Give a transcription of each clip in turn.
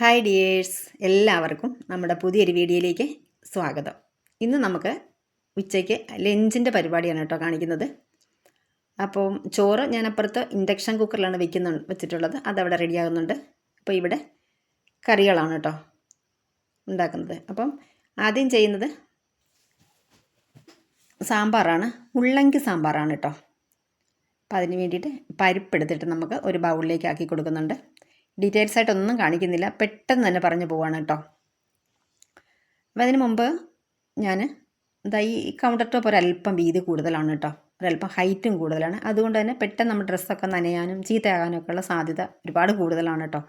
Hi dears എല്ലാവർക്കും നമ്മുടെ പുതിയൊരു വീഡിയോയിലേക്ക് സ്വാഗതം. ഇന്ന് നമുക്ക് ഉച്ചയ്ക്ക് ലഞ്ചിന്റെ പരിപാടിയാണ് കേട്ടോ കാണിക്കുന്നത്. അപ്പോൾ ചോറ് ഞാൻ അപ്പുറത്ത് ഇൻഡക്ഷൻ കുക്കറിലാണ് വെക്കുന്നു വെച്ചിട്ടുള്ളത്. അതവിടെ റെഡിയാകുന്നുണ്ട്. അപ്പോൾ ഇവിടെ കറികളാണ് കേട്ടോ ഉണ്ടാക്കുന്നത്. അപ്പം ആദ്യം ചെയ്യുന്നത് സാമ്പാറാണ്. ഉള്ളങ്കി സാമ്പാറാണ് കേട്ടോ. അപ്പം അതിന് വേണ്ടിയിട്ട് പരിപ്പ് എടുത്തിട്ട് നമുക്ക് ഒരു ബൗളിലേക്ക് ആക്കി കൊടുക്കുന്നുണ്ട്. ഡീറ്റെയിൽസ് ആയിട്ടൊന്നും കാണിക്കുന്നില്ല. പെട്ടെന്ന് തന്നെ പറഞ്ഞു പോവാണ് കേട്ടോ. അപ്പം അതിന് മുമ്പ് ഞാൻ എന്താ ഈ കൗണ്ടർ ടോപ്പ് ഒരല്പം വീതി കൂടുതലാണ് കേട്ടോ. ഒരല്പം ഹൈറ്റും കൂടുതലാണ്. അതുകൊണ്ട് തന്നെ പെട്ടെന്ന് നമ്മൾ ഡ്രസ്സൊക്കെ നനയാനും ചീത്തയാകാനും ഒക്കെ ഉള്ള സാധ്യത ഒരുപാട് കൂടുതലാണ് കേട്ടോ.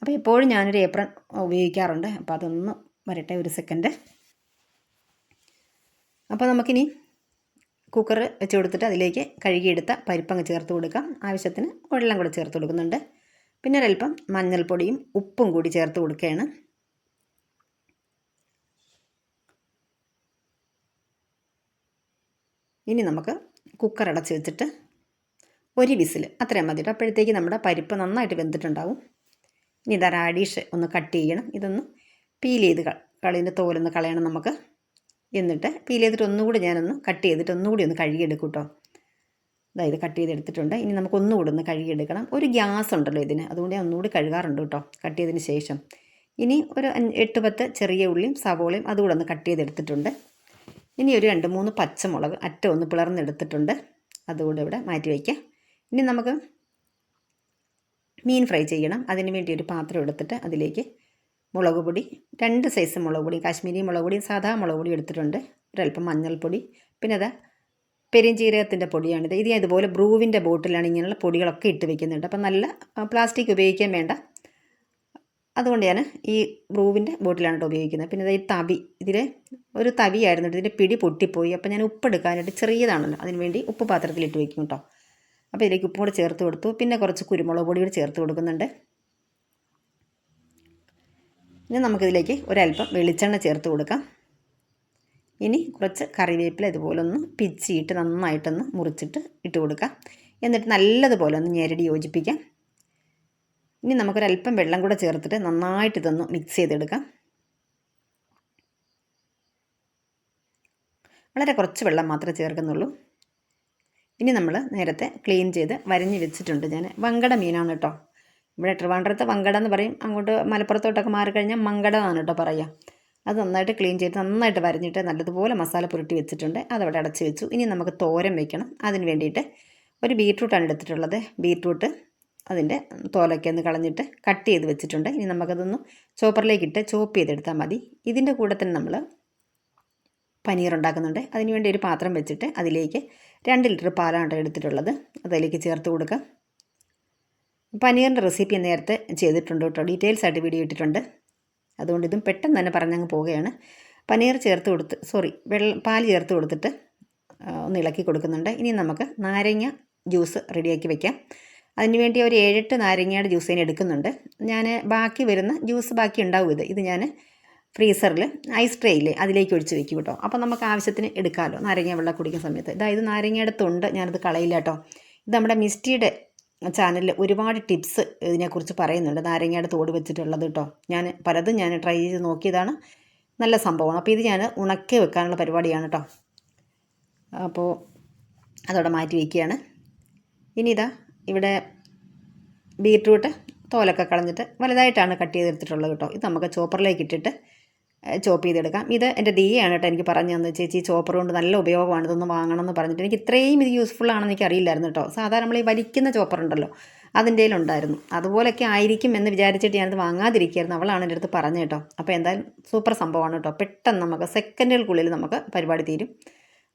അപ്പോൾ എപ്പോഴും ഞാനൊരു ഏപ്രൺ ഉപയോഗിക്കാറുണ്ട്. അപ്പോൾ അതൊന്ന് വരട്ടെ ഒരു സെക്കൻഡ് അപ്പോൾ നമുക്കിനി കുക്കർ വെച്ച് കൊടുത്തിട്ട് അതിലേക്ക് കഴുകിയെടുത്ത പരിപ്പങ്ങ് ചേർത്ത് കൊടുക്കാം. ആവശ്യത്തിന് വെള്ളം കൂടെ ചേർത്ത് കൊടുക്കുന്നുണ്ട്. പിന്നെ ഒരല്പം മഞ്ഞൾപ്പൊടിയും ഉപ്പും കൂടി ചേർത്ത് കൊടുക്കുകയാണ്. ഇനി നമുക്ക് കുക്കർ അടച്ച് വെച്ചിട്ട് ഒരു വിസിൽ അത്രയും മതി അപ്പോഴത്തേക്ക് നമ്മുടെ പരിപ്പ് നന്നായിട്ട് വെന്തിട്ടുണ്ടാവും. ഇനി ഇതാ റാഡീഷ് ഒന്ന് കട്ട് ചെയ്യണം. ഇതൊന്ന് പീൽ ചെയ്ത് കളിന്റെ തോലൊന്ന് കളയണം നമുക്ക്. എന്നിട്ട് പീൽ ചെയ്തിട്ട് ഒന്നുകൂടി ഞാനൊന്ന് കട്ട് ചെയ്തിട്ട് ഒന്നുകൂടി ഒന്ന് കഴുകിയെടുക്കും കേട്ടോ. അതായത് കട്ട് ചെയ്തെടുത്തിട്ടുണ്ട്. ഇനി നമുക്ക് ഒന്നുകൂടി ഒന്ന് കഴുകിയെടുക്കണം. ഒരു ഗ്യാസ് ഉണ്ടല്ലോ ഇതിന്. അതുകൊണ്ട് ഞാൻ ഒന്നുകൂടി കഴുകാറുണ്ട് കേട്ടോ കട്ട് ചെയ്തതിന് ശേഷം. ഇനി ഒരു എട്ട് പത്ത് ചെറിയ ഉള്ളിയും സവോളയും അതുകൂടെ ഒന്ന് കട്ട് ചെയ്തെടുത്തിട്ടുണ്ട്. ഇനി ഒരു രണ്ട് മൂന്ന് പച്ചമുളക് അറ്റം ഒന്ന് പിളർന്നെടുത്തിട്ടുണ്ട്. അതുകൂടെ ഇവിടെ മാറ്റി വയ്ക്കാം. ഇനി നമുക്ക് മീൻ ഫ്രൈ ചെയ്യണം. അതിന് വേണ്ടി ഒരു പാത്രം എടുത്തിട്ട് അതിലേക്ക് മുളക് പൊടി രണ്ട് സൈസ് മുളക് പൊടി കാശ്മീരി മുളക് പൊടി സാധാ മുളക് പൊടി എടുത്തിട്ടുണ്ട്. ഒരല്പം മഞ്ഞൾപ്പൊടി. പിന്നെ അത് പെരിഞ്ചീരകത്തിന്റെ പൊടിയാണിത്. ഇത് ഇതുപോലെ ബ്രൂവിന്റെ ബോട്ടിലാണ് ഇങ്ങനെയുള്ള പൊടികളൊക്കെ ഇട്ട് വെക്കുന്നുണ്ട്. അപ്പം നല്ല പ്ലാസ്റ്റിക് ഉപയോഗിക്കാൻ വേണ്ട. അതുകൊണ്ട് ഞാൻ ഈ ബ്രൂവിന്റെ ബോട്ടിലാണ് കേട്ടോ ഉപയോഗിക്കുന്നത്. പിന്നെ ഈ തവി ഇതിൽ ഒരു തവിയായിരുന്നു ഇതിന്റെ പിടി പൊട്ടിപ്പോയി. അപ്പോൾ ഞാൻ ഉപ്പ് എടുക്കാനായിട്ട് ചെറിയതാണല്ലോ അതിന് വേണ്ടി ഉപ്പ് പാത്രത്തിലിട്ട് വെക്കും കേട്ടോ. അപ്പോൾ ഇതിലേക്ക് ഉപ്പ് കൂടെ ചേർത്ത് കൊടുത്തു. പിന്നെ കുറച്ച് കുരുമുളക് പൊടി കൂടി ചേർത്ത് കൊടുക്കുന്നുണ്ട്. ഇനി നമുക്കിതിലേക്ക് ഒരല്പം വെളിച്ചെണ്ണ ചേർത്ത് കൊടുക്കാം. ഇനി കുറച്ച് കറിവേപ്പില ഇതുപോലെ ഒന്ന് പിച്ചിയിട്ട് നന്നായിട്ടൊന്ന് മുറിച്ചിട്ട് ഇട്ട് കൊടുക്കാം. എന്നിട്ട് നല്ലതുപോലെ ഒന്ന് ഞെരടി യോജിപ്പിക്കാം. ഇനി നമുക്കൊരല്പം വെള്ളം കൂടെ ചേർത്തിട്ട് നന്നായിട്ട് ഇതൊന്ന് മിക്സ് ചെയ്തെടുക്കാം. വളരെ കുറച്ച് വെള്ളം മാത്രമേ ചേർക്കുന്നുള്ളൂ. ഇനി നമ്മൾ നേരത്തെ ക്ലീൻ ചെയ്ത് വരഞ്ഞ് വെച്ചിട്ടുണ്ട് ഞാൻ വങ്കട മീനാണ് കേട്ടോ. ഇവിടെ ട്രിവാൻഡ്രത്ത് വങ്കട എന്ന് പറയും. അങ്ങോട്ട് മലപ്പുറത്തോട്ടൊക്കെ മാറിക്കഴിഞ്ഞാൽ മങ്കട എന്നാണ് കേട്ടോ പറയുക അത് നന്നായിട്ട് ക്ലീൻ ചെയ്ത് നന്നായിട്ട് വരഞ്ഞിട്ട് നല്ലതുപോലെ മസാല പുരട്ടി വെച്ചിട്ടുണ്ട്. അതവിടെ അടച്ച് വെച്ചു. ഇനി നമുക്ക് തോരൻ വെക്കണം. അതിന് വേണ്ടിയിട്ട് ഒരു ബീട്രൂട്ടാണ് എടുത്തിട്ടുള്ളത്. ബീട്രൂട്ട് അതിന്റെ തോലൊക്കെ ഒന്ന് കളഞ്ഞിട്ട് കട്ട് ചെയ്ത് വെച്ചിട്ടുണ്ട്. ഇനി നമുക്കതൊന്ന് ചോപ്പറിലേക്ക് ഇട്ട് ചോപ്പ് ചെയ്തെടുത്താൽ മതി. ഇതിന്റെ കൂടെ തന്നെ നമ്മൾ പനീർ ഉണ്ടാക്കുന്നുണ്ട്. അതിന് വേണ്ടി ഒരു പാത്രം വെച്ചിട്ട് അതിലേക്ക് രണ്ട് ലിറ്റർ പാലാണ് എടുത്തിട്ടുള്ളത്. അതിലേക്ക് ചേർത്ത് കൊടുക്കാം. പനീറിന്റെ റെസിപ്പി നേരത്തെ ചെയ്തിട്ടുണ്ട് കേട്ടോ. ഡീറ്റെയിൽസ് ആയിട്ട് വീഡിയോ ഇട്ടിട്ടുണ്ട്. അതുകൊണ്ട് ഇതും പെട്ടെന്ന് തന്നെ പറഞ്ഞങ്ങ് പോവുകയാണ്. പനീർ ചേർത്ത് കൊടുത്ത് സോറി വെള്ളം പാൽ ചേർത്ത് കൊടുത്തിട്ട് ഒന്ന് ഇളക്കി കൊടുക്കുന്നുണ്ട്. ഇനി നമുക്ക് നാരങ്ങ ജ്യൂസ് റെഡിയാക്കി വെക്കാം. അതിനുവേണ്ടി ഒരു ഏഴെട്ട് നാരങ്ങയുടെ ജ്യൂസ് ഞാൻ എടുക്കുന്നുണ്ട്. ഞാൻ ബാക്കി വരുന്ന ജ്യൂസ് ബാക്കി ഉണ്ടാവും ഇത്. ഇത് ഞാൻ ഫ്രീസറിൽ ഐസ് ട്രേയിൽ അതിലേക്ക് ഒഴിച്ച് വെക്കും കേട്ടോ. അപ്പോൾ നമുക്ക് ആവശ്യത്തിന് എടുക്കാമല്ലോ നാരങ്ങ വെള്ളം കുടിക്കുന്ന സമയത്ത്. ഇതായത് നാരങ്ങയുടെ തൊണ്ട് ഞാനത് കളയില്ല കേട്ടോ. ഇത് നമ്മുടെ മിസ്റ്റിയുടെ ചാനലിൽ ഒരുപാട് ടിപ്സ് ഇതിനെക്കുറിച്ച് പറയുന്നുണ്ട്. നാരങ്ങയുടെ തോട് വെച്ചിട്ടുള്ളത് കേട്ടോ ഞാൻ പലതും ഞാൻ ട്രൈ ചെയ്ത് നോക്കിയതാണ്. നല്ല സംഭവമാണ്. അപ്പോൾ ഇത് ഞാൻ ഉണക്കി വെക്കാനുള്ള പരിപാടിയാണ് കേട്ടോ അപ്പോൾ അതോടെ മാറ്റി വയ്ക്കുകയാണ് ഇനി ഇതാ ഇവിടെ ബീറ്റ്റൂട്ട് തോലൊക്കെ കളഞ്ഞിട്ട് വലുതായിട്ടാണ് കട്ട് ചെയ്തെടുത്തിട്ടുള്ളത് കേട്ടോ ഇത് നമുക്ക് ചോപ്പറിലേക്ക് ഇട്ടിട്ട് ചോപ്പ് ചെയ്തെടുക്കാം. ഇത് എന്റെ ദിയാണ് കേട്ടോ എനിക്ക് പറഞ്ഞു തന്നത്. ചേച്ചി ചോപ്പർ കൊണ്ട് നല്ല ഉപയോഗമാണ് ഇതൊന്ന് വാങ്ങണം എന്ന് പറഞ്ഞിട്ട്. എനിക്ക് ഇത്രയും ഇത് യൂസ്ഫുൾ ആണെന്ന് എനിക്ക് അറിയില്ലായിരുന്നു കേട്ടോ. സാധാരണ നമ്മൾ ഈ വലിക്കുന്ന ചോപ്പർ ഉണ്ടല്ലോ അതിന്റെ ഉണ്ടായിരുന്നു. അതുപോലൊക്കെ ആയിരിക്കും എന്ന് വിചാരിച്ചിട്ട് ഞാനത് വാങ്ങാതിരിക്കുകയായിരുന്നു. അവളാണ് എന്റെ അടുത്ത് പറഞ്ഞു കേട്ടോ. അപ്പോൾ എന്തായാലും സൂപ്പർ സംഭവമാണ് കേട്ടോ. പെട്ടെന്ന് നമുക്ക് സെക്കൻഡുകൾക്കുള്ളിൽ നമുക്ക് പരിപാടി തീരും.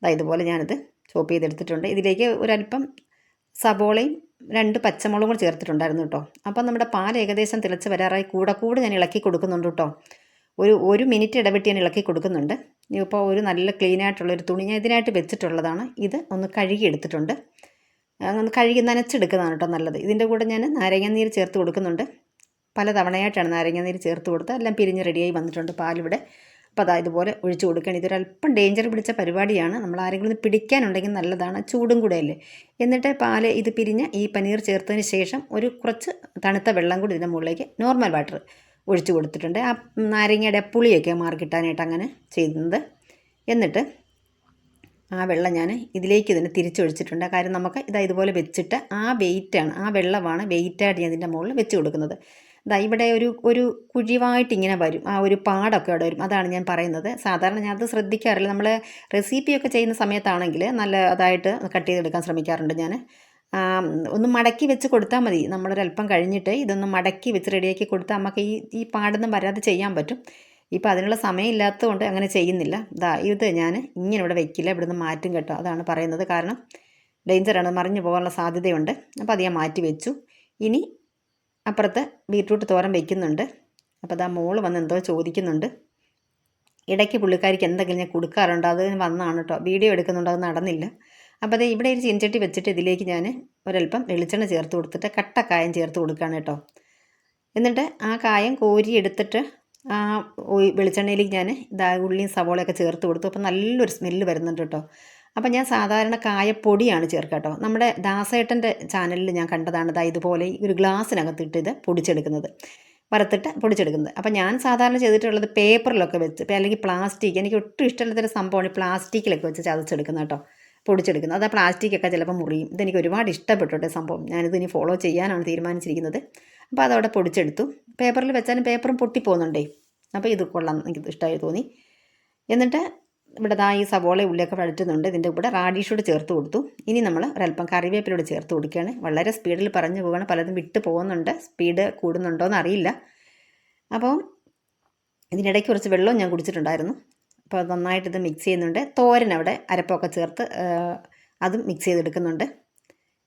അതായത് ഇതുപോലെ ഞാനിത് ചോപ്പ് ചെയ്തെടുത്തിട്ടുണ്ട്. ഇതിലേക്ക് ഒരല്പം സബോളയും രണ്ട് പച്ചമുളകും കൂടി ചേർത്തിട്ടുണ്ടായിരുന്നു കേട്ടോ. അപ്പം നമ്മുടെ പാൽ ഏകദേശം തിളച്ച് വരാറായി. കൂടെ കൂടെ ഞാൻ ഇളക്കി കൊടുക്കുന്നുണ്ട് കേട്ടോ. ഒരു ഒരു മിനിറ്റ് ഇടവിട്ട് ഞാൻ ഇളക്കി കൊടുക്കുന്നുണ്ട്. ഇപ്പോൾ ഒരു നല്ല ക്ലീൻ ആയിട്ടുള്ള ഒരു തുണി ഞാൻ ഇതിനായിട്ട് വെച്ചിട്ടുള്ളതാണ്. ഇത് ഒന്ന് കഴുകി എടുത്തിട്ടുണ്ട്. ഒന്ന് കഴുകി നനച്ചെടുക്കുന്നതാണ് കേട്ടോ നല്ലത്. ഇതിന്റെ കൂടെ ഞാൻ നാരങ്ങാനീര് ചേർത്ത് കൊടുക്കുന്നുണ്ട്. പല തവണയായിട്ടാണ് നാരങ്ങാനീര് ചേർത്ത് കൊടുത്ത് എല്ലാം പിരിഞ്ഞ് റെഡിയായി വന്നിട്ടുണ്ട് പാലിവിടെ. അപ്പോൾ അതാ ഇതുപോലെ ഒഴിച്ചു കൊടുക്കണം ഇതൊരല്പം ഡേഞ്ചർ പിടിച്ച പരിപാടിയാണ്. നമ്മൾ ആരെങ്കിലും പിടിക്കാനുണ്ടെങ്കിൽ നല്ലതാണ്. ചൂടും കൂടെ അല്ലേ? എന്നിട്ട് പാൽ ഇത് പിരിഞ്ഞ് ഈ പനീർ ചേർത്തതിന് ശേഷം ഒരു കുറച്ച് തണുത്ത വെള്ളം കൂടി ഇതിന്റെ മുകളിലേക്ക് നോർമൽ വാട്ടർ ഒഴിച്ചു കൊടുത്തിട്ടുണ്ട്. ആ നാരങ്ങയുടെ പുളിയൊക്കെ മാറി കിട്ടാനായിട്ട് അങ്ങനെ ചെയ്യുന്നത്. എന്നിട്ട് ആ വെള്ളം ഞാൻ ഇതിലേക്ക് തന്നെ തിരിച്ചൊഴിച്ചിട്ടുണ്ട്. കാര്യം നമുക്ക് ഇതാ ഇതുപോലെ വെച്ചിട്ട് ആ വെയിറ്റാണ് ആ വെള്ളമാണ് വെയിറ്റായിട്ട് ഞാൻ ഇതിന്റെ മുകളിൽ വെച്ച് കൊടുക്കുന്നത്. ഇതാ ഇവിടെ ഒരു ഒരു കുഴിവായിട്ട് ഇങ്ങനെ വരും. ആ ഒരു പാടൊക്കെ അവിടെ വരും. അതാണ് ഞാൻ പറയുന്നത്. സാധാരണ ഞാൻ അത് ശ്രദ്ധിക്കാറില്ല. നമ്മൾ റെസിപ്പിയൊക്കെ ചെയ്യുന്ന സമയത്താണെങ്കിൽ നല്ല അതായിട്ട് കട്ട് ചെയ്തെടുക്കാൻ ശ്രമിക്കാറുണ്ട് ഞാൻ. ഒന്ന് മടക്കി വെച്ച് കൊടുത്താൽ മതി. നമ്മളൊരല്പം കഴിഞ്ഞിട്ട് ഇതൊന്ന് മടക്കി വെച്ച് റെഡിയാക്കി കൊടുത്താൽ നമുക്ക് ഈ ഈ പാടൊന്നും വരാതെ ചെയ്യാൻ പറ്റും. ഇപ്പോൾ അതിനുള്ള സമയമില്ലാത്തതുകൊണ്ട് അങ്ങനെ ചെയ്യുന്നില്ല. ഇതാ ഇത് ഞാൻ ഇങ്ങനെ ഇവിടെ വെക്കില്ല. ഇവിടെ നിന്ന് മാറ്റും കേട്ടോ. അതാണ് പറയുന്നത് കാരണം ഡേഞ്ചറാണ് മറിഞ്ഞു പോകാനുള്ള സാധ്യതയുണ്ട്. അപ്പോൾ അത് ഞാൻ മാറ്റി വെച്ചു. ഇനി അപ്പുറത്ത് ബീട്രൂട്ട് തോരൻ വയ്ക്കുന്നുണ്ട് അപ്പോൾ അതാ മോൾ വന്ന് എന്തോ ചോദിക്കുന്നുണ്ട്. ഇടയ്ക്ക് പുള്ളിക്കാരിക്ക് എന്തെങ്കിലും ഞാൻ കൊടുക്കാറുണ്ട്? അത് വന്നാണ് കേട്ടോ. വീഡിയോ എടുക്കുന്നുണ്ട്. അത് നടന്നില്ല. അപ്പോൾ അത് ഇവിടെ ഒരു ചീനച്ചട്ടി വെച്ചിട്ട് ഇതിലേക്ക് ഞാൻ ഒരല്പം വെളിച്ചെണ്ണ ചേർത്ത് കൊടുത്തിട്ട് കട്ട കായം ചേർത്ത് കൊടുക്കുകയാണ് കേട്ടോ. എന്നിട്ട് ആ കായം കോരി എടുത്തിട്ട് ആ വെളിച്ചെണ്ണയിലേക്ക് ഞാൻ ഇതാ ഉള്ളിയും സവോളയൊക്കെ ചേർത്ത് കൊടുത്തു. അപ്പോൾ നല്ലൊരു സ്മെല്ല് വരുന്നുണ്ട് കേട്ടോ. അപ്പോൾ ഞാൻ സാധാരണ കായപ്പൊടിയാണ് ചേർക്കുക കേട്ടോ. നമ്മുടെ ദാസേട്ടന്റെ ചാനലിൽ ഞാൻ കണ്ടതാണ് ഇതാ ഇതുപോലെ ഒരു ഗ്ലാസ്സിനകത്തിട്ട് ഇത് പൊടിച്ചെടുക്കുന്നത്. വറുത്തിട്ട് പൊടിച്ചെടുക്കുന്നത്. അപ്പോൾ ഞാൻ സാധാരണ ചെയ്തിട്ടുള്ളത് പേപ്പറിലൊക്കെ വെച്ച് അല്ലെങ്കിൽ പ്ലാസ്റ്റിക് എനിക്ക് ഒട്ടും ഇഷ്ടമില്ലാത്തൊരു സംഭവമാണ് പ്ലാസ്റ്റിക്കിലൊക്കെ വെച്ച് ചതച്ചെടുക്കുന്നത് കേട്ടോ. പൊടിച്ചെടുക്കുന്നത്. അത് ആ പ്ലാസ്റ്റിക്കൊക്കെ ചിലപ്പോൾ മുറിയും. ഇതെനിക്ക് ഒരുപാട് ഇഷ്ടപ്പെട്ടു സംഭവം. ഞാനിത് ഇനി ഫോളോ ചെയ്യാനാണ് തീരുമാനിച്ചിരിക്കുന്നത്. അപ്പോൾ അതവിടെ പൊടിച്ചെടുത്തു. പേപ്പറിൽ വെച്ചാലും പേപ്പറും പൊട്ടിപ്പോകുന്നുണ്ടേ. അപ്പോൾ ഇത് കൊള്ളാം. എനിക്ക് ഇഷ്ടമായി തോന്നി. എന്നിട്ട് ഇവിടെ ദാ ഈ സവോള ഉള്ളിയൊക്കെ വഴറ്റുന്നുണ്ട്. ഇതിന്റെ കൂടെ റാഡീഷോട് ചേർത്ത് കൊടുത്തു. ഇനി നമ്മൾ ഒരല്പം കറിവേപ്പിലൂടെ ചേർത്ത് കൊടുക്കുകയാണ്. വളരെ സ്പീഡിൽ പറഞ്ഞു പോവുകയാണ്. പലതും വിട്ട് പോകുന്നുണ്ട്. സ്പീഡ് കൂടുന്നുണ്ടോ എന്ന് അറിയില്ല. അപ്പോൾ ഇതിനിടയ്ക്ക് കുറച്ച് വെള്ളവും ഞാൻ കുടിച്ചിട്ടുണ്ടായിരുന്നു. അപ്പോൾ നന്നായിട്ട് ഇത് മിക്സ് ചെയ്യുന്നുണ്ട്. തോരൻ അവിടെ അരപ്പൊക്കെ ചേർത്ത് അതും മിക്സ് ചെയ്തെടുക്കുന്നുണ്ട്.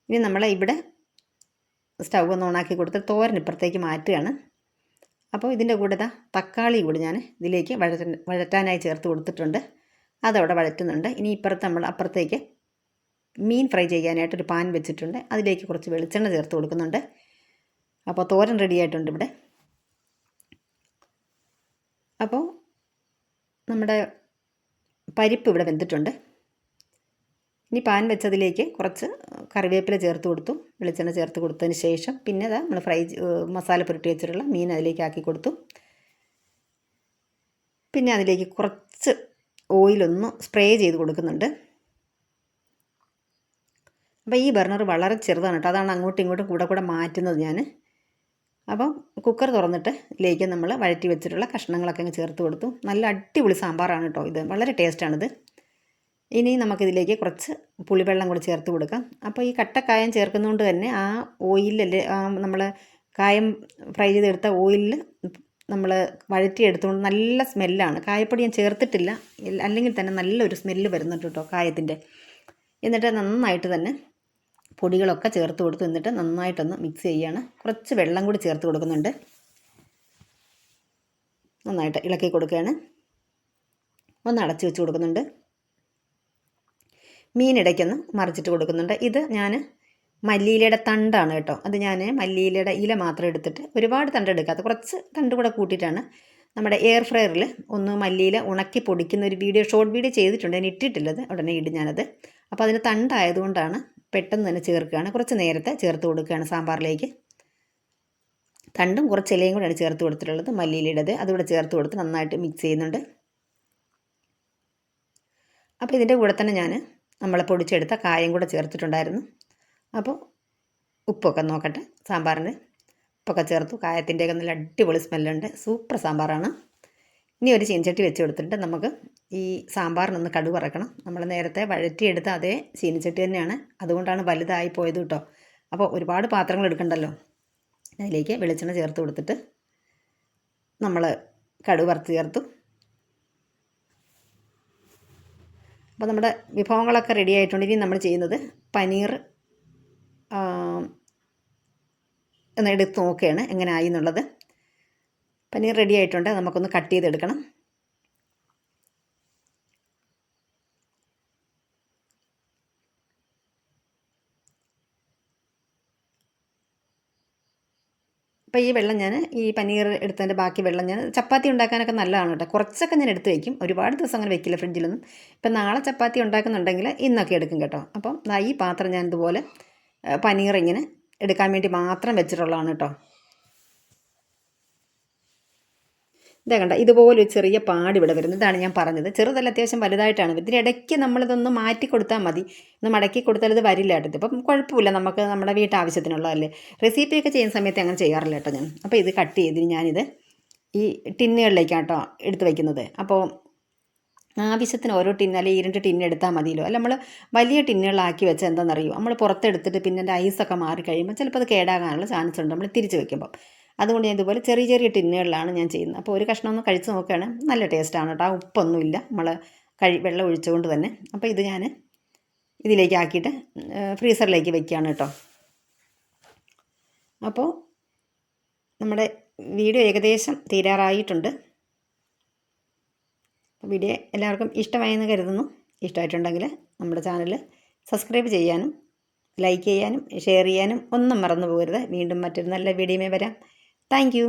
ഇനി നമ്മൾ ഇവിടെ സ്റ്റൗ ഒന്ന് ഓണാക്കി കൊടുത്ത് തോരൻ ഇപ്പുറത്തേക്ക് മാറ്റുകയാണ്. അപ്പോൾ ഇതിന്റെ കൂടെ ഇതാ തക്കാളി കൂടി ഞാൻ ഇതിലേക്ക് വഴറ്റ വഴറ്റാനായി ചേർത്ത് കൊടുത്തിട്ടുണ്ട്. അതവിടെ വഴറ്റുന്നുണ്ട്. ഇനി ഇപ്പുറത്ത് നമ്മൾ അപ്പുറത്തേക്ക് മീൻ ഫ്രൈ ചെയ്യാനായിട്ട് ഒരു പാൻ വെച്ചിട്ടുണ്ട്. അതിലേക്ക് കുറച്ച് വെളിച്ചെണ്ണ ചേർത്ത് കൊടുക്കുന്നുണ്ട്. അപ്പോൾ തോരൻ റെഡി ആയിട്ടുണ്ട് ഇവിടെ. അപ്പോൾ നമ്മുടെ പരിപ്പ് ഇവിടെ വെന്തിട്ടുണ്ട്. ഇനി പാൻ വെച്ചതിലേക്ക് കുറച്ച് കറിവേപ്പില ചേർത്ത് കൊടുത്തു. വെളിച്ചെണ്ണ ചേർത്ത് കൊടുത്തതിന് ശേഷം പിന്നെ അതാ നമ്മൾ ഫ്രൈ മസാല പുരട്ടി വെച്ചിട്ടുള്ള മീൻ അതിലേക്ക് ആക്കി കൊടുത്തു. പിന്നെ അതിലേക്ക് കുറച്ച് ഓയിലൊന്ന് സ്പ്രേ ചെയ്ത് കൊടുക്കുന്നുണ്ട്. അപ്പോൾ ഈ ബർണർ വളരെ ചെറുതാണ് കേട്ടോ. അതാണ് അങ്ങോട്ടും ഇങ്ങോട്ടും കൂടെ കൂടെ മാറ്റുന്നത് ഞാൻ അപ്പം കുക്കർ തുറന്നിട്ട് ഇതിലേക്ക് നമ്മൾ വഴറ്റി വെച്ചിട്ടുള്ള കഷ്ണങ്ങളൊക്കെ അങ്ങ് ചേർത്ത് കൊടുത്തു. നല്ല അടിപൊളി സാമ്പാറാണ് കേട്ടോ ഇത്. വളരെ ടേസ്റ്റാണിത് ഇനി നമുക്കിതിലേക്ക് കുറച്ച് പുളിവെള്ളം കൂടി ചേർത്ത് കൊടുക്കാം. അപ്പോൾ ഈ കട്ടക്കായം ചേർക്കുന്നതുകൊണ്ട് തന്നെ ആ ഓയിലല്ലേ നമ്മൾ കായം ഫ്രൈ ചെയ്തെടുത്ത ഓയിലിൽ നമ്മൾ വഴറ്റി വഴറ്റിയെടുത്തുകൊണ്ട് നല്ല സ്മെല്ലാണ് കായപ്പൊടി ഞാൻ ചേർത്തിട്ടില്ല. അല്ലെങ്കിൽ തന്നെ നല്ലൊരു സ്മെല്ല് വരുന്നുണ്ട് കേട്ടോ കായത്തിന്റെ എന്നിട്ട് നന്നായിട്ട് തന്നെ പൊടികളൊക്കെ ചേർത്ത് കൊടുത്ത് എന്നിട്ട് നന്നായിട്ടൊന്ന് മിക്സ് ചെയ്യുകയാണ് കുറച്ച് വെള്ളം കൂടി ചേർത്ത് കൊടുക്കുന്നുണ്ട്. നന്നായിട്ട് ഇളക്കി കൊടുക്കുകയാണ്. ഒന്ന് അടച്ചു വെച്ച് കൊടുക്കുന്നുണ്ട്. മീനിടയ്ക്കൊന്ന് മറിച്ചിട്ട് കൊടുക്കുന്നുണ്ട്. ഇത് ഞാൻ മല്ലിയിലയുടെ തണ്ടാണ് കേട്ടോ. അത് ഞാൻ മല്ലിയിലയുടെ ഇല മാത്രം എടുത്തിട്ട് ഒരുപാട് തണ്ട് എടുക്കാത്ത കുറച്ച് തണ്ട് കൂടെ കൂട്ടിയിട്ടാണ് നമ്മുടെ എയർ ഫ്രയറിൽ ഒന്ന് മല്ലിയില ഉണക്കി പൊടിക്കുന്ന ഒരു വീഡിയോ ഷോർട്ട് വീഡിയോ ചെയ്തിട്ടുണ്ട്. ഞാൻ ഇട്ടിട്ടില്ലത്. ഉടനെ ഇടും ഞാനത്. അപ്പോൾ അതിന് തണ്ടായതുകൊണ്ടാണ് പെട്ടെന്ന് തന്നെ ചേർക്കുകയാണ്. കുറച്ച് നേരത്തെ ചേർത്ത് കൊടുക്കുകയാണ് സാമ്പാറിലേക്ക്. തണ്ടും കുറച്ച് ഇലയും കൂടെയാണ് ചേർത്ത് കൊടുത്തിട്ടുള്ളത് മല്ലിയിലിടത് അതുകൂടെ ചേർത്ത് കൊടുത്ത് നന്നായിട്ട് മിക്സ് ചെയ്യുന്നുണ്ട്. അപ്പോൾ ഇതിന്റെ കൂടെ തന്നെ ഞാൻ നമ്മൾ പൊടിച്ചെടുത്ത കായം കൂടെ ചേർത്തിട്ടുണ്ടായിരുന്നു. അപ്പോൾ ഉപ്പൊക്കെ നോക്കട്ടെ സാമ്പാറിന് ഉപ്പൊക്കെ ചേർത്തു. കായത്തിന്റെയൊക്കെ നല്ല അടിപൊളി സ്മെല്ലുണ്ട് സൂപ്പർ സാമ്പാറാണ്. ഇനി ഒരു ചീൻചട്ടി വെച്ച് കൊടുത്തിട്ട് നമുക്ക് ഈ സാമ്പാറിനൊന്ന് കടുക് പറക്കണം. നമ്മൾ നേരത്തെ വഴറ്റിയെടുത്ത അതേ ചീനിച്ചട്ടി തന്നെയാണ്. അതുകൊണ്ടാണ് വലുതായി പോയത് കേട്ടോ. അപ്പോൾ ഒരുപാട് പാത്രങ്ങൾ എടുക്കണ്ടല്ലോ. അതിലേക്ക് വെളിച്ചെണ്ണ ചേർത്ത് കൊടുത്തിട്ട് നമ്മൾ കടുക് വറുത്ത് ചേർത്തു. അപ്പോൾ നമ്മുടെ വിഭവങ്ങളൊക്കെ റെഡി ആയിട്ടുണ്ട്. ഇനി നമ്മൾ ചെയ്യുന്നത് പനീർ ഒന്ന് എടുത്ത് നോക്കുകയാണ് എങ്ങനെ ആയി എന്നുള്ളത്. പനീർ റെഡി ആയിട്ടുണ്ട്. നമുക്കൊന്ന് കട്ട് ചെയ്തെടുക്കണം. അപ്പോൾ ഈ വെള്ളം ഞാൻ ഈ പനീർ എടുത്തതിന്റെ ബാക്കി വെള്ളം ഞാൻ ചപ്പാത്തി ഉണ്ടാക്കാനൊക്കെ നല്ലതാണ് കേട്ടോ. കുറച്ചൊക്കെ ഞാൻ എടുത്ത് വയ്ക്കും. ഒരുപാട് ദിവസം അങ്ങനെ വെക്കില്ല ഫ്രിഡ്ജിലൊന്നും. ഇപ്പം നാളെ ചപ്പാത്തി ഉണ്ടാക്കുന്നുണ്ടെങ്കിൽ ഇന്നൊക്കെ എടുക്കും കേട്ടോ. അപ്പം ഈ പാത്രം ഞാൻ ഇതുപോലെ പനീർ ഇങ്ങനെ എടുക്കാൻ വേണ്ടി മാത്രം വെച്ചിട്ടുള്ളതാണ് കേട്ടോ. ഇതേ കണ്ട ഇതുപോലൊരു ചെറിയ പാട് ഇവിടെ വരുന്നത് ഇതാണ് ഞാൻ പറഞ്ഞത്. ചെറുതല്ല അത്യാവശ്യം വലുതായിട്ടാണ് ഇതിന് ഇടയ്ക്ക് നമ്മളിതൊന്ന് മാറ്റി കൊടുത്താൽ മതി. ഒന്ന് മടക്കി കൊടുത്താൽ ഇത് വരില്ല കേട്ടോ ഇപ്പം കുഴപ്പമില്ല നമുക്ക് നമ്മുടെ വീട്ടാവശ്യത്തിനുള്ളതല്ലേ റെസിപ്പിയൊക്കെ ചെയ്യുന്ന സമയത്ത് അങ്ങനെ ചെയ്യാറില്ല കേട്ടോ ഞാൻ. അപ്പോൾ ഇത് കട്ട് ചെയ്ത് ഞാനിത് ഈ ടിന്നുകളിലേക്കാണ് കേട്ടോ എടുത്ത് വയ്ക്കുന്നത്. അപ്പോൾ ആവശ്യത്തിന് ഓരോ ടിന്ന് അല്ലെങ്കിൽ ഇരുണ്ട് രണ്ട് ടിന്ന് എടുത്താൽ മതിയല്ലോ. അല്ല നമ്മൾ വലിയ ടിന്നുകളാക്കി വെച്ചാൽ എന്താണെന്നറിയോ? നമ്മൾ പുറത്തെടുത്തിട്ട് പിന്നെ അതിന്റെ ഐസൊക്കെ മാറി കഴിയുമ്പോൾ ചിലപ്പോൾ അത് കേടാകാനുള്ള ചാൻസ് ഉണ്ട്. നമ്മൾ തിരിച്ച് വെക്കുമ്പോൾ അതുകൊണ്ട് ഞാൻ ഇതുപോലെ ചെറിയ ചെറിയ ടിന്നുകളിലാണ് ഞാൻ ചെയ്യുന്നത്. അപ്പോൾ ഒരു കഷ്ണം ഒന്ന് കഴിച്ച് നോക്കുകയാണ്. നല്ല ടേസ്റ്റാണ് കേട്ടോ. ആ ഉപ്പൊന്നുമില്ല. നമ്മൾ കഴി വെള്ളം ഒഴിച്ചുകൊണ്ട് തന്നെ. അപ്പോൾ ഇത് ഞാൻ ഇതിലേക്ക് ആക്കിയിട്ട് ഫ്രീസറിലേക്ക് വെക്കുകയാണ് കേട്ടോ. അപ്പോൾ നമ്മുടെ വീഡിയോ ഏകദേശം തീരാറായിട്ടുണ്ട്. വീഡിയോ എല്ലാവർക്കും ഇഷ്ടമായെന്ന് കരുതുന്നു. ഇഷ്ടമായിട്ടുണ്ടെങ്കിൽ നമ്മുടെ ചാനൽ സബ്സ്ക്രൈബ് ചെയ്യാനും ലൈക്ക് ചെയ്യാനും ഷെയർ ചെയ്യാനും ഒന്നും മറന്നു പോകരുത്. വീണ്ടും മറ്റൊരു നല്ല വീഡിയോമേ വരാം. Thank you.